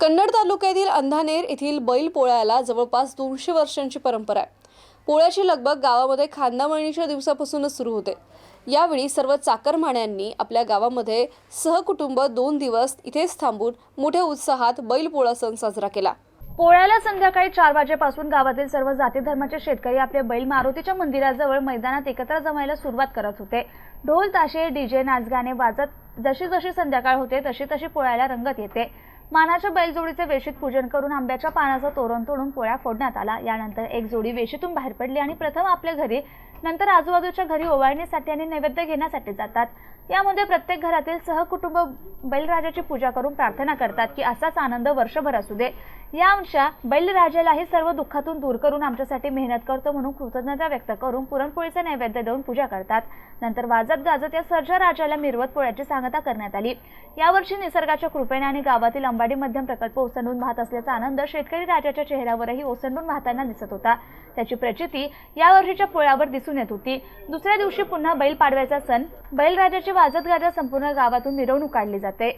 कन्नड तालुक्यातील अंधानेर येथील बैल पोळ्याला जवळपास दोनशे वर्षांची परंपरा आहे. पोळ्याची लगबग गावामध्ये खांदामळणीच्या दिवसापासूनच सुरू होते. यावेळी सर्व चाकरमान्यांनी आपल्या गावामध्ये सहकुटुंब दोन दिवस इथेच थांबून मोठ्या उत्साहात बैल पोळा सण साजरा केला. पोळ्याला संध्याकाळी चार वाजेपासून गावातील सर्व जाती धर्माचे शेतकरी आपले बैल मारुतीच्या मंदिराजवळ मैदानात एकत्र जमायला सुरुवात करत होते. ढोल ताशे डीजे नाचगाणे वाजत जशी जशी संध्याकाळ होते तशी तशी पोळ्याला रंगत येते. मानाच्या बैलजोडीचे वेशीत पूजन करून आंब्याच्या पानाचं तोरण तोडून पोळ्या फोडण्यात आला. यानंतर एक जोडी वेशीतून बाहेर पडली आणि प्रथम आपल्या घरी नंतर आजूबाजूच्या घरी ओवाळणीसाठी आणि नैवेद्य घेण्यासाठी जातात. यामध्ये प्रत्येक घरातील सहकुटुंब बैलराजाची पूजा करून प्रार्थना करतात की असाच आनंद वर्षभर असू दे. या आमच्या बैलराजालाही सर्व दुःखातून दूर करून आमच्यासाठी मेहनत करतो म्हणून कृतज्ञता व्यक्त करून पुरणपोळीचे नैवेद्य देऊन पूजा करतात. नंतर वाजत गाजत या सर्जा राजाला मिरवत पोळ्याची सांगता करण्यात आली. यावर्षी निसर्गाच्या कृपेने आणि गावातील अंबाडी मध्यम प्रकल्प ओसंडून वाहत असल्याचा आनंद शेतकरी राजाच्या चेहऱ्यावरही ओसंडून वाहताना दिसत होता. त्याची प्रचिती यावर्षीच्या पोळ्यावर दिसून येत होती. दुसऱ्या दिवशी पुन्हा बैल पाडव्याचा सण. बैलराजाची वाजत गाजत संपूर्ण गावातून मिरवणूक काढली जाते.